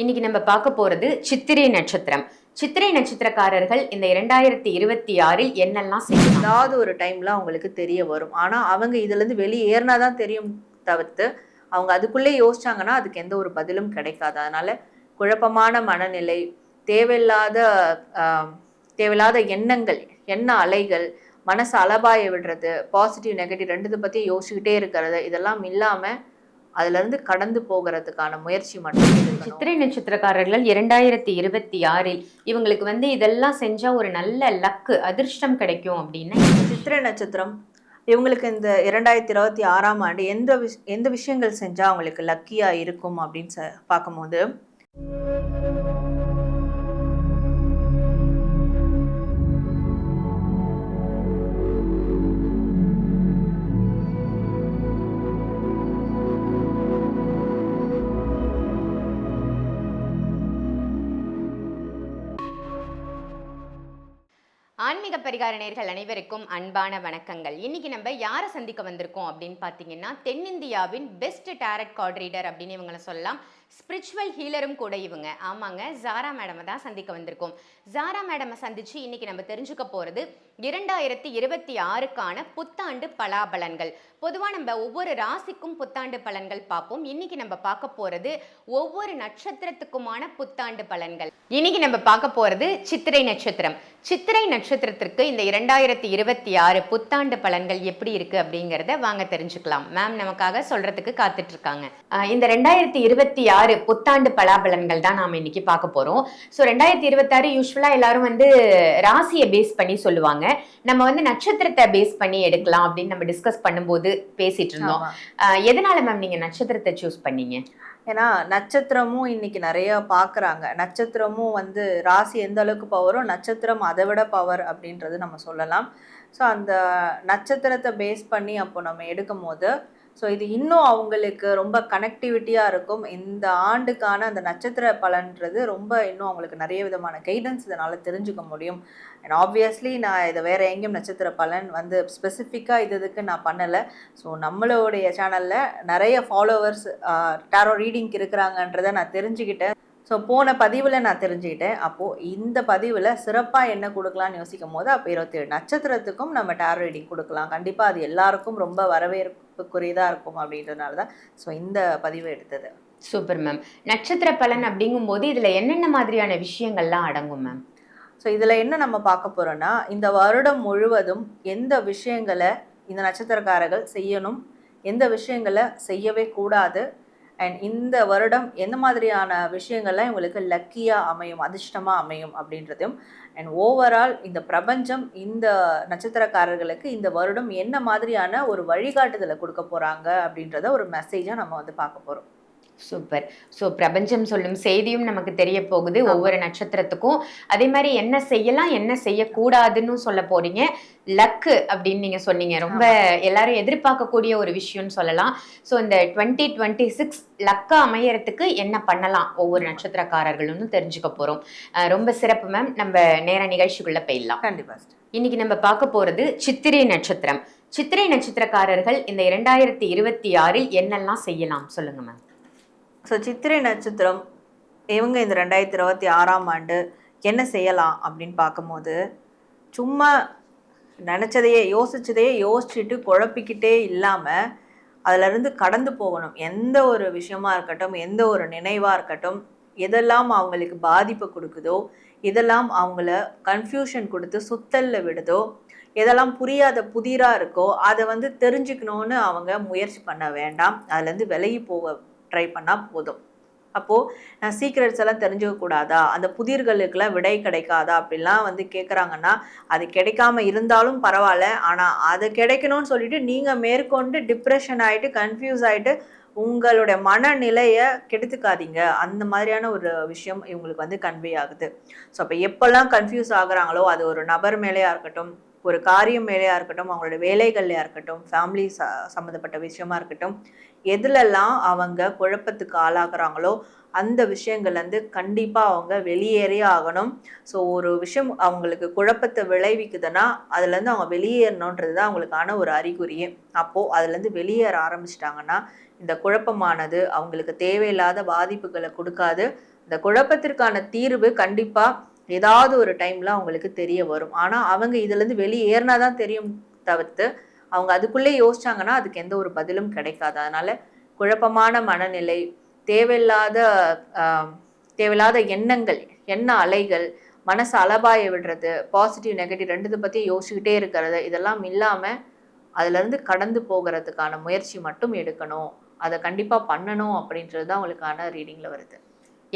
இன்னைக்கு நம்ம பார்க்க போறது சித்திரை நட்சத்திரம். சித்திரை நட்சத்திரக்காரர்கள் இந்த இரண்டாயிரத்தி இருபத்தி ஆறில் என்னெல்லாம் செய்யும் ஏதாவது ஒரு டைம்ல அவங்களுக்கு தெரிய வரும். ஆனா அவங்க இதுல இருந்து வெளியே ஏறினாதான் தெரியும் தவிர்த்து அவங்க அதுக்குள்ளே யோசிச்சாங்கன்னா அதுக்கு எந்த ஒரு பதிலும் கிடைக்காது. அதனால குழப்பமான மனநிலை தேவையில்லாத தேவையில்லாத எண்ணங்கள் எண்ண அலைகள் மனசு அலபாய விடுறது பாசிட்டிவ் நெகட்டிவ் ரெண்டுத்தை பத்தி யோசிச்சுக்கிட்டே இருக்கிறது இதெல்லாம் இல்லாம அதுல இருந்து கடந்து போகிறதுக்கான முயற்சி மட்டும். சித்திரை நட்சத்திரக்காரர்கள் இரண்டாயிரத்தி இருபத்தி ஆறில் இவங்களுக்கு வந்து இதெல்லாம் செஞ்சா ஒரு நல்ல லக்கு அதிர்ஷ்டம் கிடைக்கும் அப்படின்னு சித்திரை நட்சத்திரம் இவங்களுக்கு இந்த இரண்டாயிரத்தி இருபத்தி ஆறாம் ஆண்டு எந்த விஷ் எந்த விஷயங்கள் செஞ்சா அவங்களுக்கு லக்கியா இருக்கும் அப்படின்னு ச- பார்க்கும்போது ஆன்மீக பரிகார நேர்கள் அனைவருக்கும் அன்பான வணக்கங்கள். இன்னைக்கு நம்ம யாரை சந்திக்க வந்திருக்கோம் அப்படின்னு பார்த்தீங்கன்னா தென்னிந்தியாவின் பெஸ்ட் டேரட் கார்ட் ரீடர் அப்படின்னு இவங்களை சொல்லலாம். ஸ்பிரிச்சுவல் ஹீலரும் கூட இவங்க. ஆமாங்க. ஜாரா மேடமை தான் சந்திக்க வந்திருக்கோம். ஜாரா மேடமை சந்திச்சு இன்னைக்கு நம்ம தெரிஞ்சுக்க போறது இரண்டாயிரத்தி இருபத்தி ஆறுக்கான புத்தாண்டு பலாபலன்கள். பொதுவாக நம்ம ஒவ்வொரு ராசிக்கும் புத்தாண்டு பலன்கள் பார்ப்போம். இன்னைக்கு நம்ம பார்க்க போறது ஒவ்வொரு நட்சத்திரத்துக்குமான புத்தாண்டு பலன்கள். இன்னைக்கு நம்ம பார்க்க போறது சித்திரை நட்சத்திரம். சித்திரை நட்சத்திரத்திற்கு இந்த இரண்டாயிரத்தி இருபத்தி ஆறு புத்தாண்டு பலன்கள் எப்படி இருக்கு அப்படிங்கிறத வாங்க தெரிஞ்சுக்கலாம். மேம் நமக்காக சொல்றதுக்கு காத்துட்டு இருக்காங்க. இந்த ரெண்டாயிரத்தி இருபத்தி ஆறு புத்தாண்டு பலாபலன்கள் தான் நாம இன்னைக்கு பார்க்க போறோம். ஸோ ரெண்டாயிரத்தி இருபத்தாறு யூஸ்வலா எல்லாரும் வந்து ராசியை பேஸ் பண்ணி சொல்லுவாங்க. நம்ம வந்து நட்சத்திரத்தை பேஸ் பண்ணி எடுக்கலாம் அப்படின்னு நம்ம டிஸ்கஸ் பண்ணும்போது பேசிட்டு இருந்தோம். எதனால மேம் நீங்க நட்சத்திரத்தை சூஸ் பண்ணீங்க? ஏன்னா நட்சத்திரமும் இன்னைக்கு நிறைய பார்க்குறாங்க. நட்சத்திரமும் வந்து ராசி எந்த அளவுக்கு பவரோ நட்சத்திரம் அதை விட பவர் அப்படின்றது நம்ம சொல்லலாம். ஸோ அந்த நட்சத்திரத்தை பேஸ் பண்ணி அப்போ நம்ம எடுக்கும் போது ஸோ இது இன்னும் அவங்களுக்கு ரொம்ப கனெக்டிவிட்டியாக இருக்கும். இந்த ஆண்டுக்கான அந்த நட்சத்திர பலன்றது ரொம்ப இன்னும் அவங்களுக்கு நிறைய விதமான கைடன்ஸ் இதனால் தெரிஞ்சுக்க முடியும். அண்ட் ஆப்வியஸ்லி நான் இதை வேறு எங்கேயும் நட்சத்திர பலன் வந்து ஸ்பெசிஃபிக்காக இது இதுக்கு நான் பண்ணலை. ஸோ நம்மளுடைய சேனலில் நிறைய ஃபாலோவர்ஸ் டேரோ ரீடிங்க்கு இருக்கிறாங்கன்றதை நான் தெரிஞ்சுக்கிட்டேன். ஸோ போன பதிவில் நான் தெரிஞ்சுக்கிட்டேன். அப்போது இந்த பதிவில் சிறப்பாக என்ன கொடுக்கலாம்னு யோசிக்கும் போது அப்போ இருபத்தேழு நட்சத்திரத்துக்கும் நம்ம டேரோ ரீடிங் கொடுக்கலாம். கண்டிப்பாக அது எல்லாருக்கும் ரொம்ப வரவேற்புக்குரியதாக இருக்கும் அப்படின்றதுனால தான் ஸோ இந்த பதிவு எடுத்தது. சூப்பர் மேம் நட்சத்திர பலன் அப்படிங்கும்போது இதுல என்னென்ன மாதிரியான விஷயங்கள்லாம் அடங்கும் மேம் ஸோ இதில் என்ன நம்ம பார்க்க போகிறோன்னா இந்த வருடம் முழுவதும் எந்த விஷயங்களை இந்த நட்சத்திரக்காரர்கள் செய்யணும் எந்த விஷயங்களை செய்யவே கூடாது அண்ட் இந்த வருடம் எந்த மாதிரியான விஷயங்கள்லாம் இவங்களுக்கு லக்கியாக அமையும் அதிர்ஷ்டமாக அமையும் அப்படின்றதையும் அண்ட் ஓவரால் இந்த பிரபஞ்சம் இந்த நட்சத்திரக்காரர்களுக்கு இந்த வருடம் என்ன மாதிரியான ஒரு வழிகாட்டுதலை கொடுக்க போகிறாங்க அப்படின்றத ஒரு மெசேஜாக நம்ம வந்து பார்க்க போகிறோம் சூப்பர் ஸோ பிரபஞ்சம் சொல்லும் செய்தியும் நமக்கு தெரிய போகுது. ஒவ்வொரு நட்சத்திரத்துக்கும். அதே மாதிரி என்ன செய்யலாம் என்ன செய்யக்கூடாதுன்னு சொல்ல போறீங்க. லக்கு அப்படின்னு நீங்க சொன்னீங்க. ரொம்ப எல்லாரும் எதிர்பார்க்கக்கூடிய ஒரு விஷயம்னு சொல்லலாம். ஸோ இந்த டுவெண்ட்டி டுவெண்ட்டி சிக்ஸ் லக்கா அமையறதுக்கு என்ன பண்ணலாம்? ஒவ்வொரு நட்சத்திரக்காரர்களும்னு தெரிஞ்சுக்க போறோம். ரொம்ப சிறப்பு மேம் நம்ம நேர நிகழ்ச்சிக்குள்ள போயிடலாம். கண்டிப்பாக இன்னைக்கு நம்ம பார்க்க போறது சித்திரை நட்சத்திரம். சித்திரை நட்சத்திரக்காரர்கள் இந்த இரண்டாயிரத்தி இருபத்தி ஆறில் என்னெல்லாம் செய்யலாம்? சொல்லுங்க மேம் ஸோ சித்திரை நட்சத்திரம் இவங்க இந்த ரெண்டாயிரத்தி இருபத்தி ஆறாம் ஆண்டு என்ன செய்யலாம் அப்படின்னு பார்க்கும்போது சும்மா நினச்சதையே யோசிச்சதையே யோசிச்சுட்டு குழப்பிக்கிட்டே இல்லாமல் அதிலிருந்து கடந்து போகணும். எந்த ஒரு விஷயமா இருக்கட்டும் எந்த ஒரு நினைவாக இருக்கட்டும் எதெல்லாம் அவங்களுக்கு பாதிப்பு கொடுக்குதோ இதெல்லாம் அவங்கள கன்ஃபியூஷன் கொடுத்து சுத்தல்ல விடுதோ எதெல்லாம் புரியாத புதிராக இருக்கோ அதை வந்து தெரிஞ்சுக்கணும்னு அவங்க முயற்சி பண்ண வேண்டாம். அதுலேருந்து விலகி போக ட்ரை பண்ணால் போதும். அப்போது நான் சீக்ரெட்ஸ் எல்லாம் தெரிஞ்சுக்கக்கூடாதா அந்த புதிர்களுக்கெல்லாம் விடை கிடைக்காதா? அப்படிலாம் வந்து கேட்குறாங்கன்னா அது கிடைக்காம இருந்தாலும் பரவாயில்ல. ஆனால் அது கிடைக்கணும்னு சொல்லிட்டு நீங்கள் மேற்கொண்டு டிப்ரெஷன் ஆகிட்டு கன்ஃபியூஸ் ஆகிட்டு உங்களுடைய மனநிலையை கெடுத்துக்காதீங்க. அந்த மாதிரியான ஒரு விஷயம் இவங்களுக்கு வந்து கன்வே ஆகுது. ஸோ அப்போ எப்போல்லாம் கன்ஃபியூஸ் ஆகுறாங்களோ அது ஒரு நபர் மேலேயா இருக்கட்டும் ஒரு காரியம் வேலையாக இருக்கட்டும் அவங்களோட வேலைகள்லையாக இருக்கட்டும் ஃபேமிலி ச சம்மந்தப்பட்ட விஷயமா இருக்கட்டும் எதுலெல்லாம் அவங்க குழப்பத்துக்கு ஆளாகிறாங்களோ அந்த விஷயங்கள்லேருந்து கண்டிப்பாக அவங்க வெளியேறே ஆகணும். ஸோ ஒரு விஷயம் அவங்களுக்கு குழப்பத்தை விளைவிக்குதுன்னா அதுலேருந்து அவங்க வெளியேறணுன்றது தான் அவங்களுக்கான ஒரு அறிகுறியே. அப்போது அதுலேருந்து வெளியேற ஆரம்பிச்சிட்டாங்கன்னா இந்த குழப்பமானது அவங்களுக்கு தேவையில்லாத பாதிப்புகளை கொடுக்காது. இந்த குழப்பத்திற்கான தீர்வு கண்டிப்பாக ஏதாவது ஒரு டைமில் அவங்களுக்கு தெரிய வரும். ஆனால் அவங்க இதுலேருந்து வெளியேறினா தான் தெரியும் தவிர்த்து அவங்க அதுக்குள்ளே யோசிச்சாங்கன்னா அதுக்கு எந்த ஒரு பதிலும் கிடைக்காது. அதனால குழப்பமான மனநிலை தேவையில்லாத தேவையில்லாத எண்ணங்கள் எண்ண அலைகள் மனசு அலபாய விடுறது பாசிட்டிவ் நெகட்டிவ் ரெண்டுத்தை பற்றி யோசிச்சுக்கிட்டே இருக்கிறது இதெல்லாம் இல்லாமல் அதுலேருந்து கடந்து போகிறதுக்கான முயற்சி மட்டும் எடுக்கணும். அதை கண்டிப்பாக பண்ணணும் அப்படின்றது தான் அவங்களுக்கான ரீடிங்கில் வருது.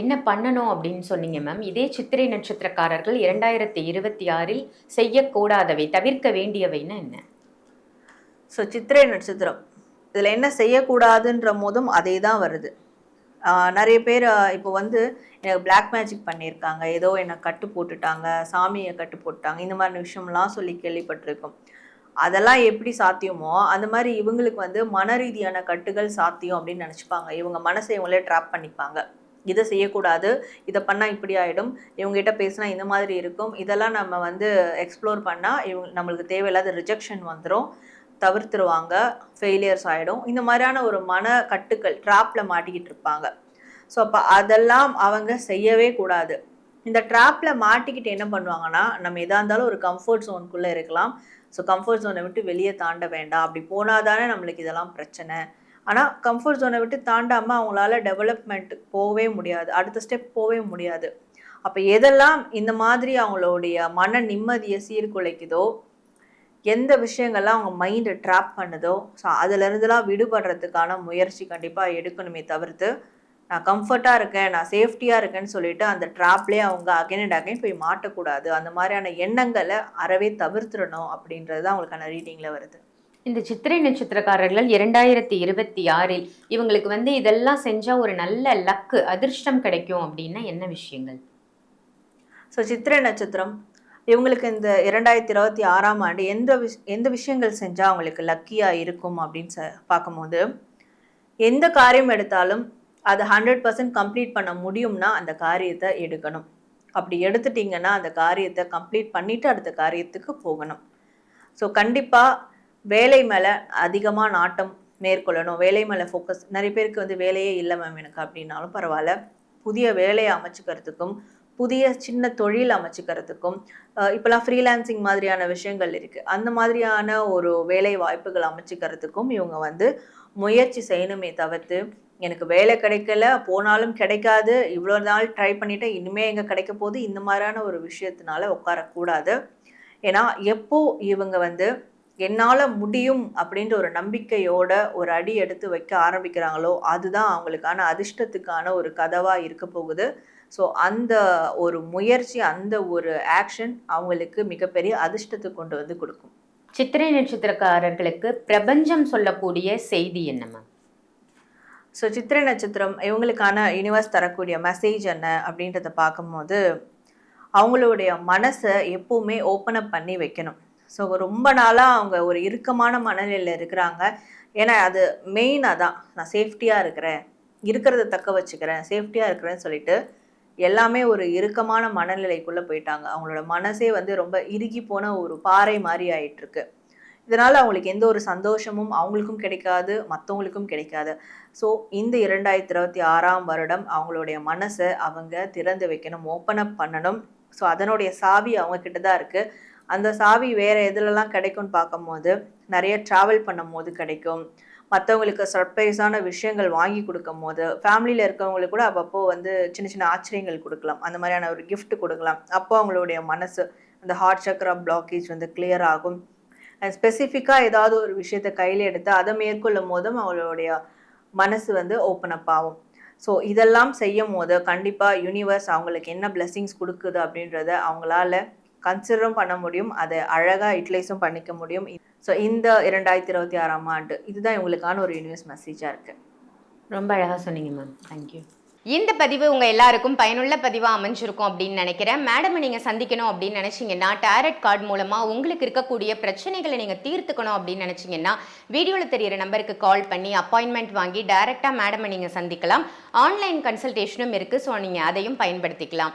என்ன பண்ணணும் அப்படின்னு சொன்னீங்க மேம் இதே சித்திரை நட்சத்திரக்காரர்கள் இரண்டாயிரத்தி இருபத்தி ஆறில் செய்யக்கூடாதவை தவிர்க்க வேண்டியவைன்னா என்ன? ஸோ சித்திரை நட்சத்திரம். இதில் என்ன செய்யக்கூடாதுன்ற போதும் அதே தான் வருது நிறைய பேர் இப்போ வந்து எனக்கு பிளாக் மேஜிக் பண்ணியிருக்காங்க. ஏதோ என்னை கட்டு போட்டுட்டாங்க சாமியை கட்டு போட்டுட்டாங்க. இந்த மாதிரி விஷயம்லாம் சொல்லி கேள்விப்பட்டிருக்கோம். அதெல்லாம் எப்படி சாத்தியமோ அந்த மாதிரி இவங்களுக்கு வந்து மன ரீதியான கட்டுகள் சாத்தியம் அப்படின்னு நினச்சிப்பாங்க. இவங்க மனசை இவங்களே ட்ராப் பண்ணிப்பாங்க. இதை செய்யக்கூடாது இதை பண்ணால் இப்படி ஆகிடும் இவங்ககிட்ட பேசினா இந்த மாதிரி இருக்கும் இதெல்லாம் நம்ம வந்து எக்ஸ்ப்ளோர் பண்ணால் இவங்க நம்மளுக்கு தேவையில்லாத ரிஜெக்ஷன் வந்துடும் தவிர்த்துருவாங்க ஃபெயிலியர்ஸ் ஆகிடும் இந்த மாதிரியான ஒரு மன கட்டுக்கள் ட்ராப்பில் மாட்டிக்கிட்டு இருப்பாங்க. ஸோ அப்போ அதெல்லாம் அவங்க செய்யவே கூடாது. இந்த ட்ராப்பில் மாட்டிக்கிட்டு என்ன பண்ணுவாங்கன்னா நம்ம எதாக இருந்தாலும் ஒரு கம்ஃபர்ட் ஜோனுக்குள்ளே இருக்கலாம். ஸோ கம்ஃபர்ட் ஜோனை விட்டு வெளியே தாண்ட வேண்டாம். அப்படி போனால் தானே நம்மளுக்கு இதெல்லாம் பிரச்சனை. ஆனால் கம்ஃபர்ட் ஜோனை விட்டு தாண்டாமல் அவங்களால டெவலப்மெண்ட் போகவே முடியாது. அடுத்த ஸ்டெப் போகவே முடியாது. அப்போ எதெல்லாம் இந்த மாதிரி அவங்களுடைய மன நிம்மதியை சீர்குலைக்குதோ எந்த விஷயங்கள்லாம் அவங்க மைண்டை ட்ராப் பண்ணுதோ ஸோ அதுலேருந்துலாம் விடுபடுறதுக்கான முயற்சி கண்டிப்பாக எடுக்கணுமே தவிர்த்து நான் கம்ஃபர்ட்டாக இருக்கேன் நான் சேஃப்டியாக இருக்கேன்னு சொல்லிட்டு அந்த ட்ராப்லேயே அவங்க அகைன் அண்ட் அகைன் போய் மாட்டக்கூடாது. அந்த மாதிரியான எண்ணங்களை அறவே தவிர்த்துடணும் அப்படின்றது தான் அவங்களுக்கான ரீடிங்கில் வருது. இந்த சித்திரை நட்சத்திரக்காரர்கள் இரண்டாயிரத்தி இருபத்தி ஆறில் இவங்களுக்கு வந்து இதெல்லாம் செஞ்சா ஒரு நல்ல லக்கு அதிர்ஷ்டம் கிடைக்கும் அப்படின்னா என்ன விஷயங்கள்? ஸோ சித்திரை நட்சத்திரம் இவங்களுக்கு இந்த இரண்டாயிரத்தி இருபத்தி ஆறாம் ஆண்டு எந்த விஷ் எந்த விஷயங்கள் செஞ்சால் அவங்களுக்கு லக்கியாக இருக்கும் அப்படின்னு ச பார்க்கும்போது எந்த காரியம் எடுத்தாலும் அதை ஹண்ட்ரட் பர்சன்ட் கம்ப்ளீட் பண்ண முடியும்னா அந்த காரியத்தை எடுக்கணும். அப்படி எடுத்துட்டிங்கன்னா அந்த காரியத்தை கம்ப்ளீட் பண்ணிவிட்டு அடுத்த காரியத்துக்கு போகணும். ஸோ கண்டிப்பாக வேலை மேலே அதிகமாக நாட்டம் மேற்கொள்ளணும். வேலை மேலே ஃபோக்கஸ் நிறைய பேருக்கு வந்து வேலையே இல்லை மேம் எனக்கு அப்படின்னாலும் பரவாயில்ல. புதிய வேலையை அமைச்சுக்கிறதுக்கும் புதிய சின்ன தொழில் அமைச்சுக்கிறதுக்கும் இப்போலாம் ஃப்ரீலான்சிங் மாதிரியான விஷயங்கள் இருக்குது அந்த மாதிரியான ஒரு வேலை வாய்ப்புகள் அமைச்சுக்கிறதுக்கும் இவங்க வந்து முயற்சி செய்யணுமே தவிர்த்து எனக்கு வேலை கிடைக்கல போனாலும் கிடைக்காது இவ்வளோ நாள் ட்ரை பண்ணிட்டேன் இனிமே எங்கே கிடைக்க போகுது? இந்த மாதிரியான ஒரு விஷயத்தினால உட்காரக்கூடாது. ஏன்னா எப்போ இவங்க வந்து என்னால் முடியும் அப்படின்ற ஒரு நம்பிக்கையோட ஒரு அடி எடுத்து வைக்க ஆரம்பிக்கிறாங்களோ அதுதான் அவங்களுக்கான அதிர்ஷ்டத்துக்கான ஒரு கதவாக இருக்க போகுது. ஸோ அந்த ஒரு முயற்சி அந்த ஒரு ஆக்ஷன் அவங்களுக்கு மிகப்பெரிய அதிர்ஷ்டத்தை கொண்டு வந்து கொடுக்கும். சித்திரை நட்சத்திரக்காரர்களுக்கு பிரபஞ்சம் சொல்லக்கூடிய செய்தி என்ன மேம் ஸோ சித்திரை நட்சத்திரம் இவங்களுக்கான யூனிவர்ஸ் தரக்கூடிய மெசேஜ் என்ன அப்படின்றத பார்க்கும்போது அவங்களுடைய மனசை எப்பவுமே ஓப்பன் அப் பண்ணி வைக்கணும். ஸோ ரொம்ப நாளாக அவங்க ஒரு இறுக்கமான மனநிலையில் இருக்கிறாங்க. ஏன்னா அது மெயின் அதான். நான் சேஃப்டியாக இருக்கிறேன். இருக்கிறத தக்க வச்சுக்கிறேன். சேஃப்டியாக இருக்கிறேன்னு சொல்லிட்டு எல்லாமே ஒரு இறுக்கமான மனநிலைக்குள்ளே போயிட்டாங்க. அவங்களோட மனசே வந்து ரொம்ப இறுகி போன ஒரு பாறை மாதிரி ஆயிட்டுருக்கு. இதனால் அவங்களுக்கு எந்த ஒரு சந்தோஷமும் அவங்களுக்கும் கிடைக்காது மற்றவங்களுக்கும் கிடைக்காது. ஸோ இந்த இரண்டாயிரத்தி இருபத்தி ஆறாம் வருடம் அவங்களுடைய மனசை அவங்க திறந்து வைக்கணும் ஓப்பன் அப் பண்ணணும். ஸோ அதனுடைய சாவி அவங்க கிட்ட தான் இருக்குது அந்த சாவி வேறு எதுலலாம் கிடைக்கும்னு பார்க்கும்போது நிறைய ட்ராவல் பண்ணும் போது கிடைக்கும் மற்றவங்களுக்கு சர்ப்ரைஸான விஷயங்கள் வாங்கி கொடுக்கும் போது ஃபேமிலியில் இருக்கவங்களுக்கு கூட அப்பப்போ வந்து சின்ன சின்ன ஆச்சரியங்கள் கொடுக்கலாம். அந்த மாதிரியான ஒரு கிஃப்ட் கொடுக்கலாம். அப்போ அவங்களுடைய மனசு அந்த ஹார்ட் சக்கரா பிளாக்கேஜ் வந்து கிளியர் ஆகும். ஸ்பெசிஃபிக்காக ஏதாவது ஒரு விஷயத்தை கையில் எடுத்து அதை மேற்கொள்ளும் போதும் அவங்களுடைய மனசு வந்து ஓப்பன் அப் ஆகும். ஸோ இதெல்லாம் செய்யும் போது கண்டிப்பாக யூனிவர்ஸ் அவங்களுக்கு என்ன பிளெஸ்ஸிங்ஸ் கொடுக்குது அப்படின்றத அவங்களால கன்சிடரும் பண்ண முடியும். அதை அழகாக யூட்டிலைஸும் பண்ணிக்க முடியும். ஸோ இந்த இரண்டாயிரத்தி இருபத்தி ஆறாம் ஆண்டு இதுதான் இவங்களுக்கான ஒரு யூனிவர்ஸ் மெசேஜாக இருக்குது ரொம்ப அழகா சொன்னீங்க மேம் தேங்க்யூ இந்த பதிவு உங்க எல்லாருக்கும் பயனுள்ள பதிவா அமைஞ்சிருக்கும் அப்படின்னு நினைக்கிறேன். மேடம் நீங்க சந்திக்கணும் அப்படின்னு நினைச்சீங்கன்னா டேரட் கார்டு மூலமா உங்களுக்கு இருக்கக்கூடிய பிரச்சனைகளை நீங்க தீர்த்துக்கணும் அப்படின்னு நினைச்சீங்கன்னா வீடியோல தெரியிற நம்பருக்கு கால் பண்ணி அப்பாயின்மெண்ட் வாங்கி டைரக்டா மேடம் நீங்க சந்திக்கலாம். ஆன்லைன் கன்சல்டேஷனும் இருக்கு. ஸோ நீங்க அதையும் பயன்படுத்திக்கலாம்.